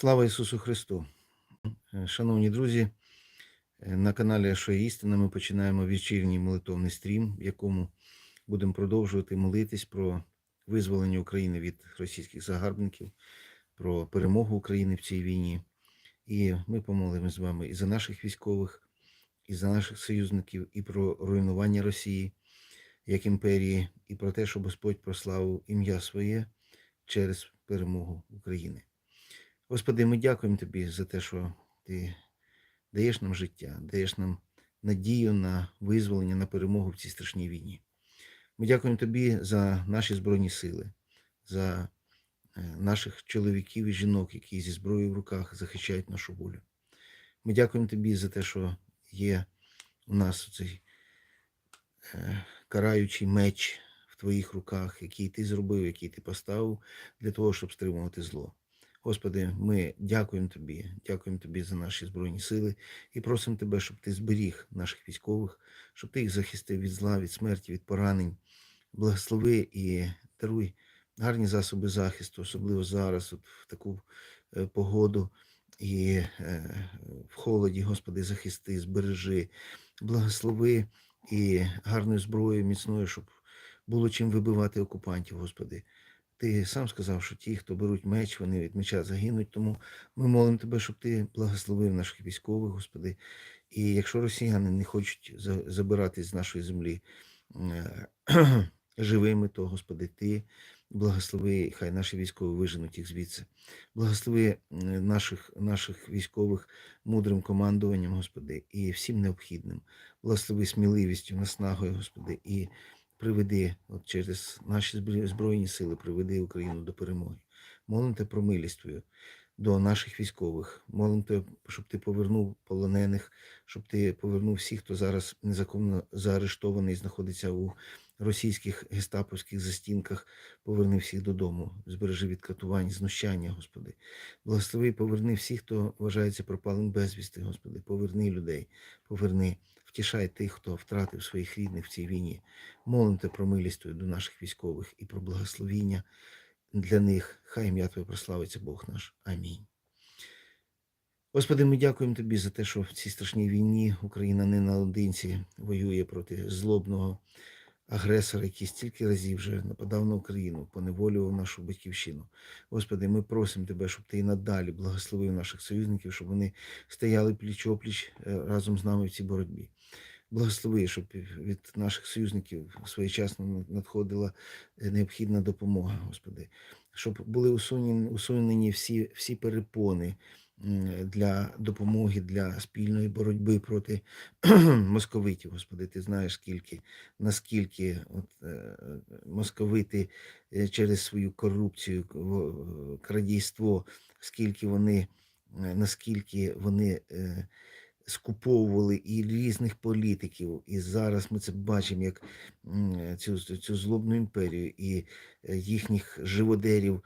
Слава Ісусу Христу! Е, Шановні друзі, е, на каналі Що істина ми починаємо вечірній молитовний стрім, в якому будемо продовжувати молитись про визволення України від російських загарбників, про перемогу України в цій війні. І ми помолимося з вами і за наших військових, і за наших союзників, і про руйнування Росії як імперії, і про те, щоб Господь прославив ім'я своє через перемогу України. Господи, ми дякуємо Тобі за те, що Ти даєш нам життя, даєш нам надію на визволення, на перемогу в цій страшній війні. Ми дякуємо Тобі за наші Збройні сили, за е, наших чоловіків і жінок, які зі зброєю в руках захищають нашу волю. Ми дякуємо Тобі за те, що є у нас цей е, караючий меч в Твоїх руках, який Ти зробив, який Ти поставив для того, щоб стримувати зло. Господи, ми дякуємо Тобі, дякуємо Тобі за наші Збройні сили і просимо Тебе, щоб Ти зберіг наших військових, щоб Ти їх захистив від зла, від смерті, від поранень. Благослови і даруй гарні засоби захисту, особливо зараз, от в таку е, погоду і е, в холоді, Господи, захисти, збережи, благослови і гарною зброєю міцною, щоб було чим вибивати окупантів, Господи. Ти сам сказав, що ті, хто беруть меч, вони від меча загинуть. Тому ми молимо тебе, щоб ти благословив наших військових, Господи. І якщо росіяни не хочуть за- забирати з нашої землі е, живими, то, Господи, ти благослови, хай наші військові виженуть їх звідси. Благослови е, наших, наших військових мудрим командуванням, Господи, і всім необхідним. Благослови сміливістю, наснагою, Господи, і приведи от через наші збройні сили, приведи Україну до перемоги. Молим про милість Твою до наших військових. Молим те, щоб ти повернув полонених, щоб ти повернув всіх, хто зараз незаконно заарештований, знаходиться у російських гестаповських застінках. Поверни всіх додому, збережи від катувань, знущання, Господи. Благослови поверни всіх, хто вважається пропалим безвісти, Господи. Поверни людей, поверни. Втішай тих, хто втратив своїх рідних в цій війні. Молим те про милість до наших військових і про благословіння для них. Хай ім'я Твоє прославиться Бог наш. Амінь. Господи, ми дякуємо Тобі за те, що в цій страшній війні Україна не наодинці воює проти злобного агресора, який стільки разів вже нападав на Україну, поневолював нашу батьківщину. Господи, ми просимо Тебе, щоб Ти і надалі благословив наших союзників, щоб вони стояли пліч-опліч е, разом з нами в цій боротьбі. Благослови, щоб від наших союзників своєчасно надходила е, необхідна допомога, Господи, щоб були усунені, усунені всі, всі перепони для допомоги, для спільної боротьби проти московитів. Господи, ти знаєш, скільки, наскільки от, е, московити е, через свою корупцію, крадійство, скільки вони, наскільки вони. Скуповували і різних політиків. І зараз ми це бачимо, як цю, цю злобну імперію і е, їхніх живодерів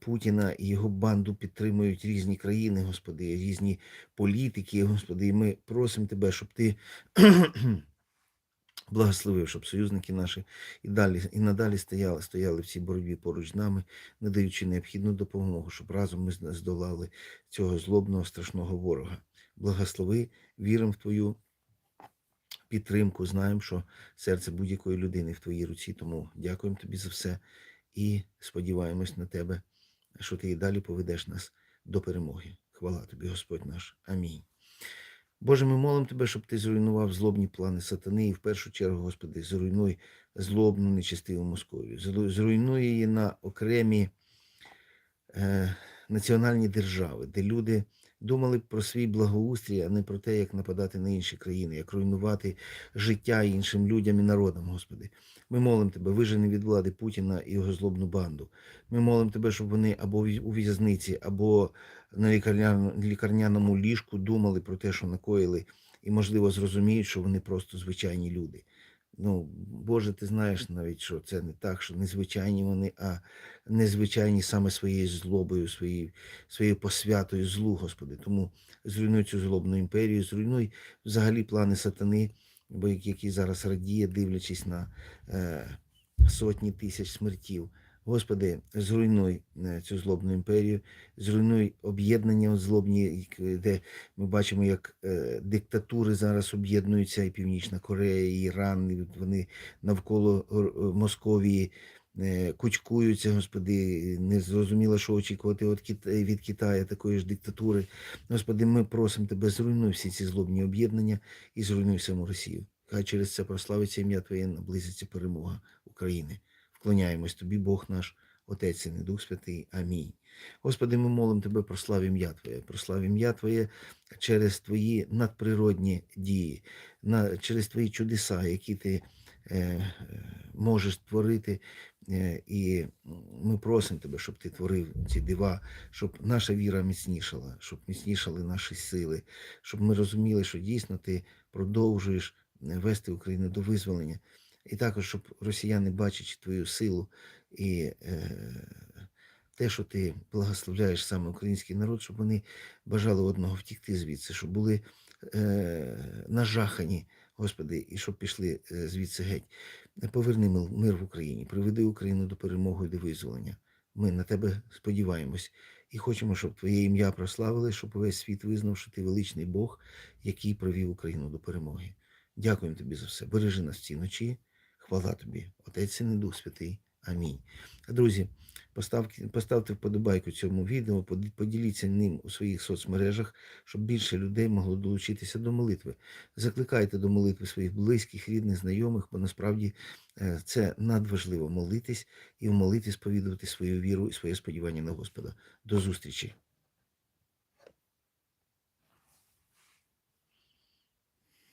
Путіна і його банду підтримують різні країни, Господи, різні політики, Господи. І ми просимо Тебе, щоб Ти благословив, щоб союзники наші і далі і надалі стояли, стояли в цій боротьбі поруч з нами, надаючи необхідну допомогу, щоб разом ми здолали цього злобного страшного ворога. Благослови, віримо в Твою підтримку. Знаємо, що серце будь-якої людини в Твоїй руці. Тому дякуємо Тобі за все і сподіваємось на Тебе, що Ти і далі поведеш нас до перемоги. Хвала Тобі, Господь наш. Амінь. Боже, ми молимо Тебе, щоб Ти зруйнував злобні плани сатани, і в першу чергу, Господи, зруйнуй злобну нечистиву Московію. Зруйнуй її на окремі е, національні держави, де люди думали про свій благоустрій, а не про те, як нападати на інші країни, як руйнувати життя іншим людям і народам, Господи. Ми молимо Тебе, вижени від влади Путіна і його злобну банду. Ми молимо Тебе, щоб вони або у в'язниці, або на лікарняному ліжку думали про те, що накоїли, і, можливо, зрозуміють, що вони просто звичайні люди. Ну, Боже, ти знаєш навіть, що це не так, що незвичайні вони, а незвичайні саме своєю злобою, своєю, своєю посвятою злу, Господи. Тому зруйнуй цю злобну імперію, зруйнуй взагалі плани сатани, бо як- який зараз радіє, дивлячись на е, сотні тисяч смертів Господи, зруйнуй е, цю злобну імперію, зруйнуй об'єднання злобні, де ми бачимо, як е, диктатури зараз об'єднуються, і Північна Корея, і Іран, і вони навколо е, Московії е, кучкуються, Господи, не зрозуміло, що очікувати від Китаю такої ж диктатури. Господи, ми просимо Тебе, зруйнуй всі ці злобні об'єднання і зруйнуй саму Росію. Хай через це прославиться ім'я Твоє, наблизиться перемога України. Вклоняємось Тобі, Бог наш, Отець і Дух Святий. Амінь. Господи, ми молимо Тебе, прослав ім'я Твоє, прослав ім'я Твоє через Твої надприродні дії, на, через Твої чудеса, які Ти е, е, можеш творити. Е, і ми просимо Тебе, щоб Ти творив ці дива, щоб наша віра міцнішала, щоб міцнішали наші сили, щоб ми розуміли, що дійсно Ти продовжуєш е, вести Україну до визволення. І також, щоб росіяни, бачачи твою силу і е, те, що ти благословляєш саме український народ, щоб вони бажали одного втікти звідси, щоб були е, нажахані, Господи, і щоб пішли е, звідси геть. Поверни мир- в Україні, приведи Україну до перемоги і до визволення. Ми на тебе сподіваємось і хочемо, щоб Твоє ім'я прославили, щоб весь світ визнав, що ти величний Бог, який привів Україну до перемоги. Дякуємо тобі за все. Бережи нас в ці ночі. Хвала тобі, Отець і Дух Святий. Амінь. Друзі, поставте, поставте вподобайку цьому відео, поділіться ним у своїх соцмережах, щоб більше людей могло долучитися до молитви. Закликайте до молитви своїх близьких, рідних, знайомих, бо насправді е, це надважливо молитись і в молитві сповідувати свою віру і своє сподівання на Господа. До зустрічі!